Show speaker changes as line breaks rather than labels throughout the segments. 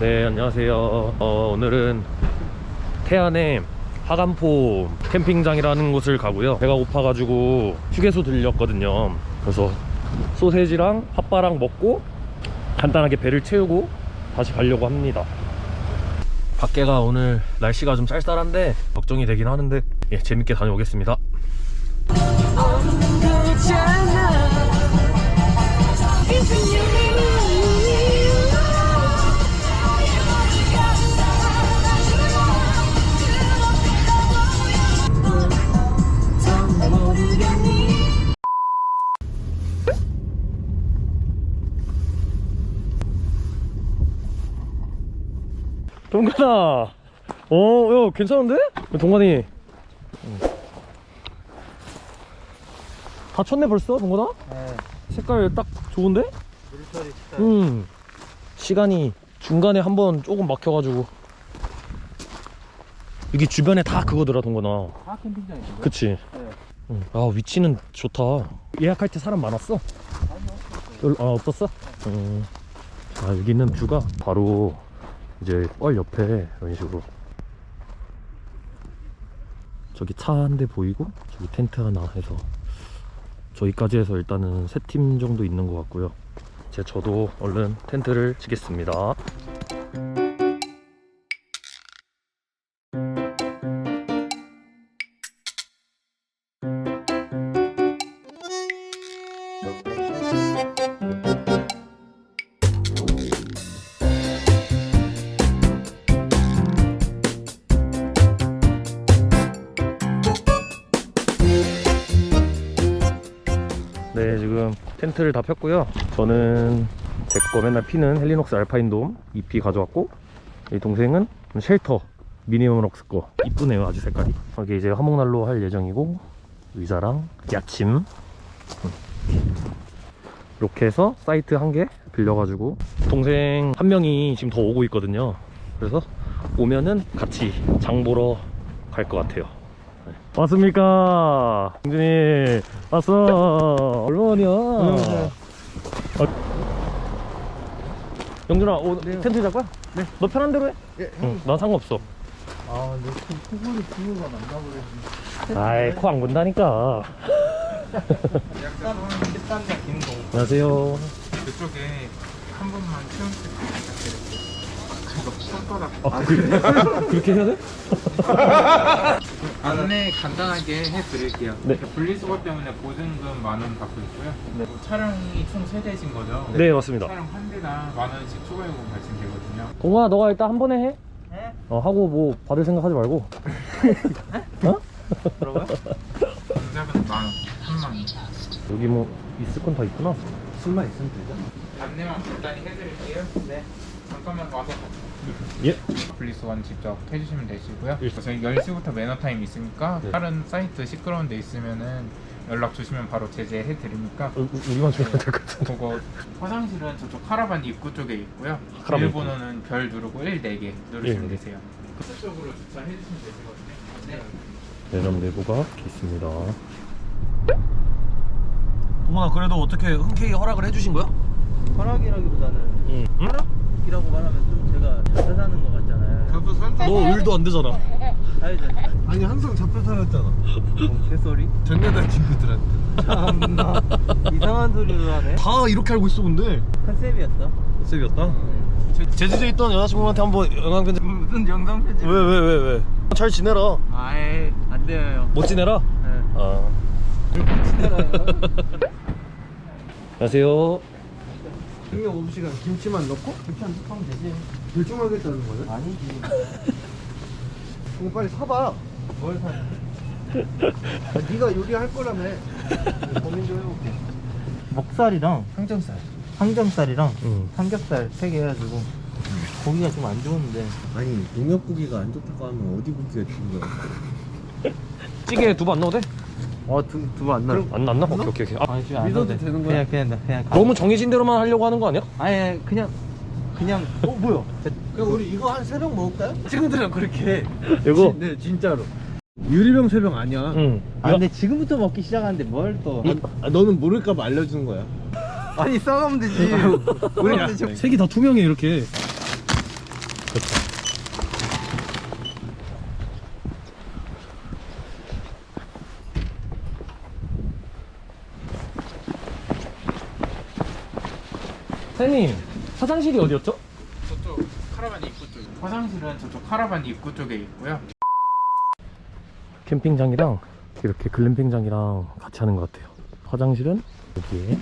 네, 안녕하세요. 어, 오늘은 태안의 하간포 캠핑장이라는 곳을 가고요. 배가 고파가지고 휴게소 들렸거든요. 그래서 소세지랑 핫바랑 먹고 간단하게 배를 채우고 다시 가려고 합니다. 밖에가 오늘 날씨가 좀 쌀쌀한데 걱정이 되긴 하는데 예, 재밌게 다녀오겠습니다. 동관아, 어, 야, 괜찮은데? 동관이. 다 쳤네 벌써, 동관아?
네.
색깔 딱 좋은데?
물소리 진짜.
음. 시간이 중간에 한 번 조금 막혀가지고. 여기 주변에 다 그거더라, 동관아.
다 캠핑장이죠.
그치?
네.
응. 아, 위치는 좋다. 예약할 때 사람 많았어? 별, 아, 없었어? 음. 아, 여기 있는 뷰가 바로 이제 뻘 옆에 이런 식으로. 저기 차 한 대 보이고, 저기 텐트 하나 해서. 저기까지 해서 일단은 세 팀 정도 있는 것 같고요. 이제 저도 얼른 텐트를 치겠습니다. 텐트를 다 폈고요. 저는 제 거 맨날 피는 헬리녹스 알파인돔 EP 가져왔고, 이 동생은 쉘터 미니멈 럭스 거. 이쁘네요, 아주 색깔이. 여기 이제 화목난로 할 예정이고, 의자랑 야침. 음. 이렇게 해서 사이트 한 개 빌려가지고, 동생 한 명이 지금 더 오고 있거든요. 그래서 오면은 같이 장 보러 갈 것 같아요. 왔습니까? 영준이 왔어 얼마만이야 아, 영준아 오, 텐트 잡 거야?
네.
너 편한 대로 해?
예.
응, 난 상관없어
아, 내 코골이 부모가 만나버렸네.
아이 코 안 군다니까
약간 13대 김동
안녕하세요
그쪽에 한 번만 체험 부탁드릴게요. 이거 손바닥
아, 그, 그렇게 해야 돼?
안내 간단하게 해드릴게요.
네.
분리수거 때문에 보증금 만 원 받고 있고요.
네.
차량이 총 3대신 거죠?
네 맞습니다
차량 한 대당 만 원씩 추가 요금 발생되거든요.
동아 너가 일단 한 번에 해
네?
어, 하고 뭐 받을 생각 하지 말고 어?
뭐라고요?
공작은 만 원, 3만 원.
여기 뭐 있을 건 다 있구나
술만 있으면 되죠?
안내만 간단히 해드릴게요.
네.
잠깐만 와서
예
분리수거는 직접 해주시면 되시고요.
예.
저희 10시부터 매너 타임 있으니까
네.
다른 사이트 시끄러운 데 있으면은 연락 주시면 바로 제재해 드리니까
우- 우- 우리만 주면 될 것 같은데
그거 화장실은 저쪽 카라반 입구 쪽에 있고요.
카라반 입구.
비밀번호는 별 누르고 1, 4개 누르시면
예.
되세요. 그쪽으로 주차해 주시면 되시거든요. 네.
내점 내부가 이렇게 있습니다. 동아 그래도 어떻게 흔쾌히 허락을 해주신 거야?
허락이라기보다는
응. 응?
허락이라고 말하면 좀 제가 잡혀 사는 것 같잖아요.
잡혀 살다
너 일도 안 되잖아.
사회자니까.
아니 항상 잡혀 살았잖아
뭐 개소리?
전 여자 친구들한테
참나. 이상한 소리를 하네.
다 이렇게 알고 있어 근데.
컨셉이었어.
컨셉이었다. 제주도에 있던 여자친구한테 한번 영상 편지.
무슨 영상 편집?
왜왜 왜 왜, 잘 지내라.
아예 안 돼요.
못 지내라.
네.
아.
지내라요.
안녕하세요.
중요 5시간 김치만 넣고
그렇게 안 하면 되지.
결정하겠다는 거예요?
아니지.
그럼 빨리 사봐
뭘 사?
아, 네가 요리할 거라며 고민 좀 해볼게
목살이랑
항정살
항정살이랑
응.
삼겹살 세개 해가지고 고기가 좀 안 좋은데
아니 농협 고기가 안 좋다고 하면 어디 고기가 좋은 거야
찌개 두부 안 넣어도 돼?
어두두안 넣어.
안안 나? 오케이 오케이 오케이. 아,
아니 안
믿어도. 되는 거야?
그냥 그냥 그냥 가.
너무 정해진 대로만 하려고 하는 거 아니야?
아니 그냥 그냥 어 뭐야?
그럼 우리 이거 한 세 병 먹을까요?
친구들은 그렇게 해.
이거.
네 진짜로 유리병 세 병 아니야
응.
아 근데 지금부터 먹기 시작하는데 뭘 또?
아, 너는 모를까 봐 알려주는 거야
아니 싸가면 되지. 우리
색이 다 투명해 이렇게. 사장님 화장실이 어디였죠?
저쪽 카라반 입구 쪽. 화장실은 저쪽 카라반 입구 쪽에 있고요.
캠핑장이랑 이렇게 글램핑장이랑 같이 하는 것 같아요. 화장실은 여기에.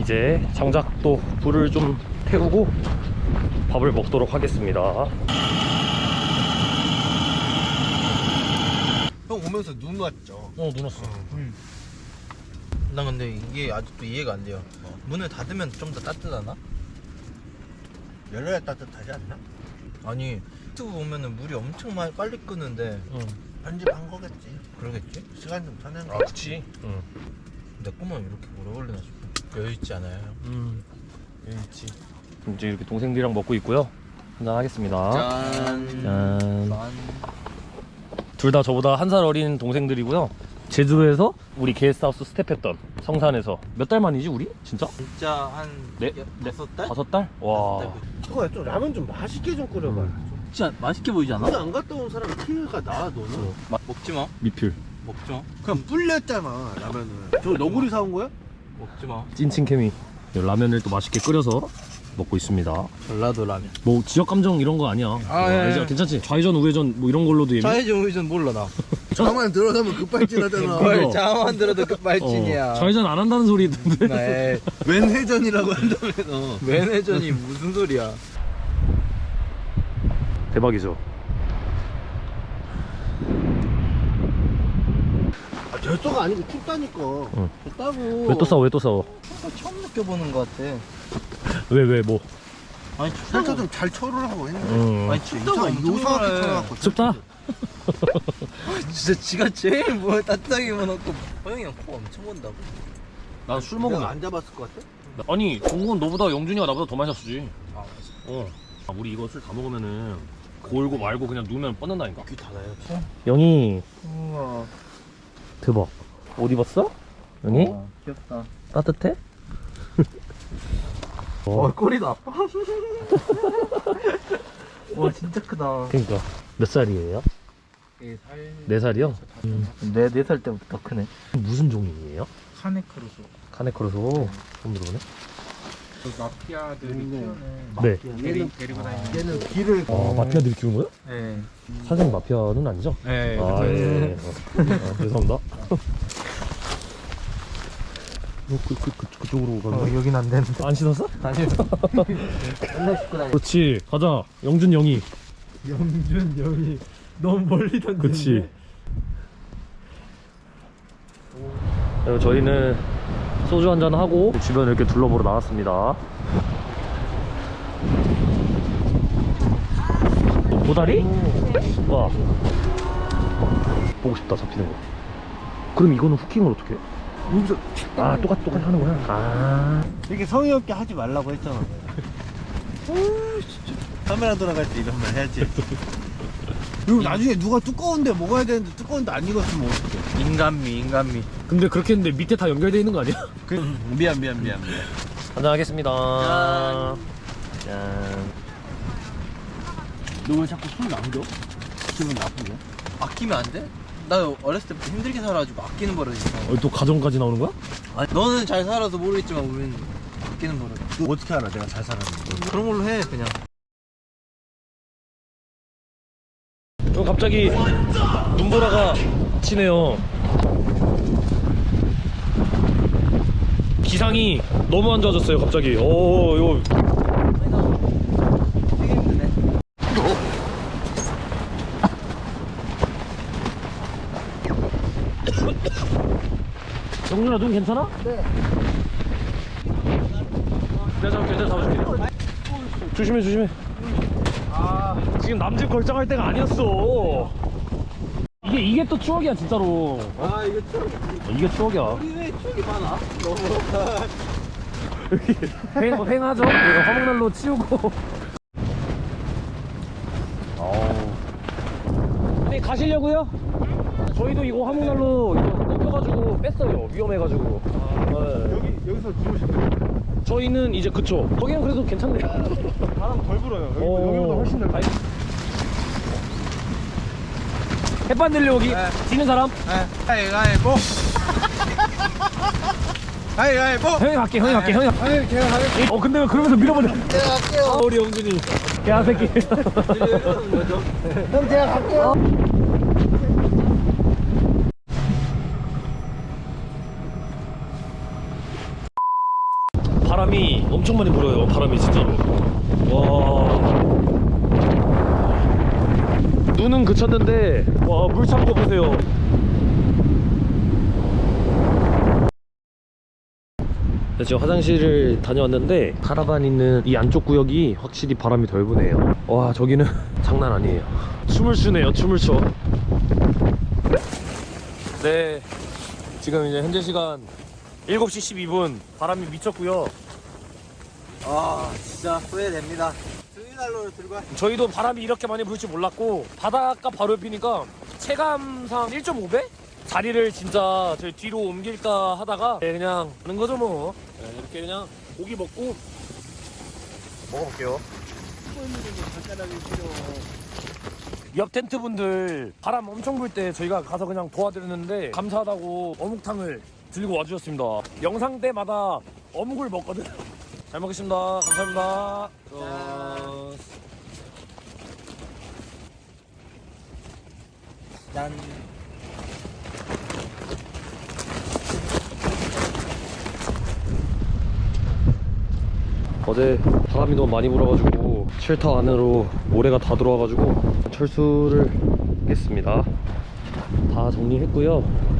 이제 장작 또 불을 좀 태우고 밥을 먹도록 하겠습니다.
형 오면서 눈 왔죠?
어, 눈 왔어.
나 근데 이게 아직도 이해가 안 돼요. 문을 닫으면 좀 더 따뜻하나?
열려야 따뜻하지 않나?
아니 유튜브 보면은 물이 엄청 많이 빨리 끄는데
응.
편집한 거겠지.
그러겠지?
시간 좀 타는
아,
거.
그치. 응.
내 꿈은 이렇게 오래 걸리나 싶어. 여유 있지 않아요? 형?
음.
여유 있지.
이제 이렇게 동생들이랑 먹고 있고요. 한잔 하겠습니다.
짠.
짠.
짠.
둘다 저보다 한 살 어린 동생들이고요. 제주도에서 우리 게스트하우스 스텝했던 성산에서 몇 달 만이지 우리? 진짜?
진짜 한
네?
여- 다섯 달?
다섯 달? 와.
다섯 달?
그거야 좀 라면 좀 맛있게 좀 끓여봐.
진짜 맛있게 보이지 않아?
오늘 안 갔다 온 사람 티가 나 너는.
마- 먹지 마.
미필.
먹지 마.
그냥 불렸잖아 라면을. 저 너구리 사온 거야?
먹지 마.
찐친 케미. 라면을 또 맛있게 끓여서 먹고 있습니다.
전라도 라면.
뭐 지역 감정 이런 거 아니야.
아,
어,
예,
알죠?
예.
괜찮지? 좌회전 우회전 뭐 이런 걸로도 예민.
좌회전 우회전 몰라 나.
가만 들어가면 급발진하잖아.
그걸
뭘 자만 들어도 끝발진이야.
어, 좌회전 안 한다는 소리 있던데.
네.
웬 회전이라고 한다면서.
매니저니 무슨 소리야?
대박이죠.
아, 절도가 아니고 춥다니까.
응.
춥다고.
왜 또 싸워? 왜 또 싸워?
처음 느껴보는 것 같아.
왜 왜 뭐?
아니
살짝 좀 잘 쳐르라고 했는데.
음.
아니 춥다고
이상하게
엄청
요상하게
말해.
쳐갖고.
춥다?
진짜 지가 제일 뭘 따뜻하게 입어놓고 허영이 형 코 엄청 본다고.
난술
내가 안 잡았을 것 같아?
아니 동국은 너보다 영준이가 나보다 더 많이 잤지.
아
어. 아, 우리 이거 술 다 먹으면은 골고 말고 그냥 누우면 뻗는다니까.
귀 닫아요.
영희
우와.
대박. 옷 입었어? 영희
와, 귀엽다.
따뜻해?
어 꼬리도 아파. 와 진짜 크다.
그러니까 몇 살이에요?
살.
네 살이요?
네네 살 때부터 더 크네.
무슨 종이에요?
카네크루소.
카네크로소 처음 들어보네.
그 마피아들이
네.
키우는
네.
데리, 데리고 다니는.
얘는 길을.
아 마피아들이 키우는 거야?
네.
사장님 마피아는 아니죠?
네.
아 예. 예. 어, 아, 죄송합니다. 어, 그, 그, 그, 그쪽으로 가면
여긴 안 되는데.
안 씻었어?
아니요. 맨날 씻고 다니.
그렇지 가자 영준 영희
영준 영이 너무 멀리 던지.
그치 그리고 저희는 소주 한잔 하고 주변 이렇게 둘러보러 나왔습니다 뭐, 보다리? 와 보고 싶다 잡히는 거 그럼 이거는 후킹을 어떻게 해?
여기서
아 똑같 똑같이 하는 거야? 아
이렇게 성의 없게 하지 말라고 했잖아. 카메라 돌아갈 때 이런 말 해야지. 그리고 나중에 누가 두꺼운데 먹어야 되는데 두꺼운데 안 익었으면 어떡해.
인간미 인간미.
근데 그렇게 했는데 밑에 다 연결되어 있는 거 아니야?
그, 미안 미안 미안 미안.
한잔 하겠습니다 짠.
너 왜 자꾸 손 남겨? 기분 나쁘게?
아끼면 안 돼? 나 어렸을 때부터 힘들게 살아가지고 아끼는 버릇이 있어.
어, 또 가정까지 나오는 거야?
아니, 너는 잘 살아서 모르겠지만 우리는 아끼는 버릇.
너 어떻게 알아 내가 잘 살았는지?
그런 걸로 해 그냥.
어, 갑자기 눈보라가 치네요. 기상이 너무 안 좋아졌어요, 갑자기. 오, 이거.
되게 힘드네.
영준아, 눈 괜찮아? 네. 내가 잡을게, 내가 잡아줄게. 조심해, 조심해. 아, 지금 남집 걸작할 때가 아니었어. 이게, 이게 또 추억이야, 진짜로.
아 이거 참
이게 추억이야.
우리 왜 추억이 많아? 너무
횡, 횡하죠? 화목난로 치우고. 어우. 네, 가시려고요? 저희도 이거 화목난로 이거 꺾여가지고 뺐어요. 위험해가지고. 네.
여기 여기서 주무시면
저희는 이제 그쵸. 거기는 그래도 괜찮네요.
바람 덜 불어요. 여기,
어.
여기보다 훨씬 덜.
아이. 햇반 들려 여기. 지는 사람?
가위가위보.
가위바위보
형이 갈게 형이 갈게 형이 갈게
아니 제가 가겠습니다
어 근데 왜 그러면서 밀어버려
제가 갈게요
우리 영준이 야 새끼
형 제가 갈게요
바람이 엄청 많이 불어요 바람이 진짜로. 와. 눈은 그쳤는데 와거 보세요. 네, 지금 화장실을 다녀왔는데 카라반 있는 이 안쪽 구역이 확실히 바람이 덜 부네요. 와 저기는 장난 아니에요. 춤을 추네요 춤을 춰. 네, 지금 이제 현재 시간 7시 12분. 바람이 미쳤고요
아 진짜 후회됩니다. 스위날로를 들고 왔
저희도 바람이 이렇게 많이 불 줄 몰랐고 바닷가 바로 옆이니까 체감상 1.5배? 자리를 진짜 저희 뒤로 옮길까 하다가 네, 그냥 하는 거죠 뭐. 네, 이렇게 그냥 고기 먹고 먹어볼게요. 옆 텐트 분들 바람 엄청 불 때 저희가 가서 그냥 도와드렸는데 감사하다고 어묵탕을 들고 와주셨습니다. 영상 때마다 어묵을 먹거든 잘 먹겠습니다. 감사합니다. 어...
짠.
어제 바람이 너무 많이 불어가지고 쉘터 안으로 모래가 다 들어와가지고 철수를 했습니다. 다 정리했고요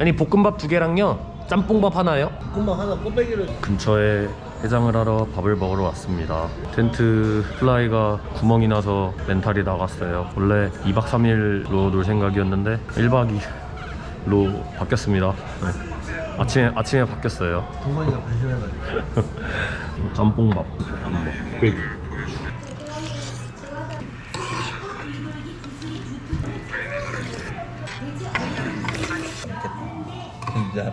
아니 볶음밥 두 개랑요? 짬뽕밥 하나요?
금방 하나 꼬배기를
근처에 해장을 하러 밥을 먹으러 왔습니다. 텐트 플라이가 구멍이 나서 렌탈이 나갔어요. 원래 2박 3일로 놀 생각이었는데 1박 2일로 바뀌었습니다. 네. 아침에 아침에 바뀌었어요.
동건이가 발견해가지고
짬뽕밥. 꾀기
진짜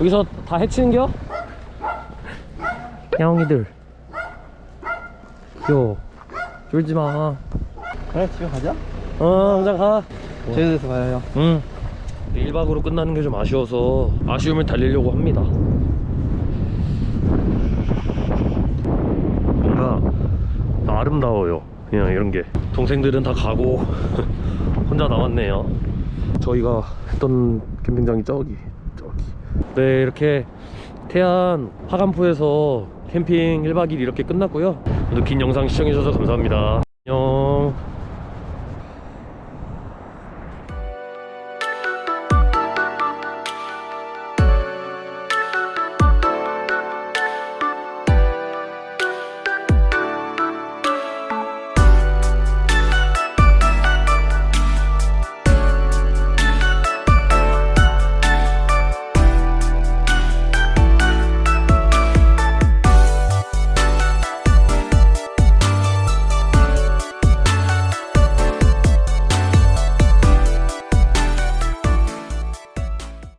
여기서 다 해치는겨? 야옹이들 요 쫄지마
그래 집에 가자
어 혼자 가
제주도에서 봐요
응. 1박으로 끝나는 게 좀 아쉬워서 아쉬움을 달리려고 합니다. 뭔가 아름다워요. 그냥 이런 게. 동생들은 다 가고 혼자 남았네요. 저희가 했던 캠핑장이 저기, 저기. 네, 이렇게 태안 하간포에서 캠핑 1박 2일 이렇게 끝났고요. 오늘 긴 영상 시청해주셔서 감사합니다. 안녕.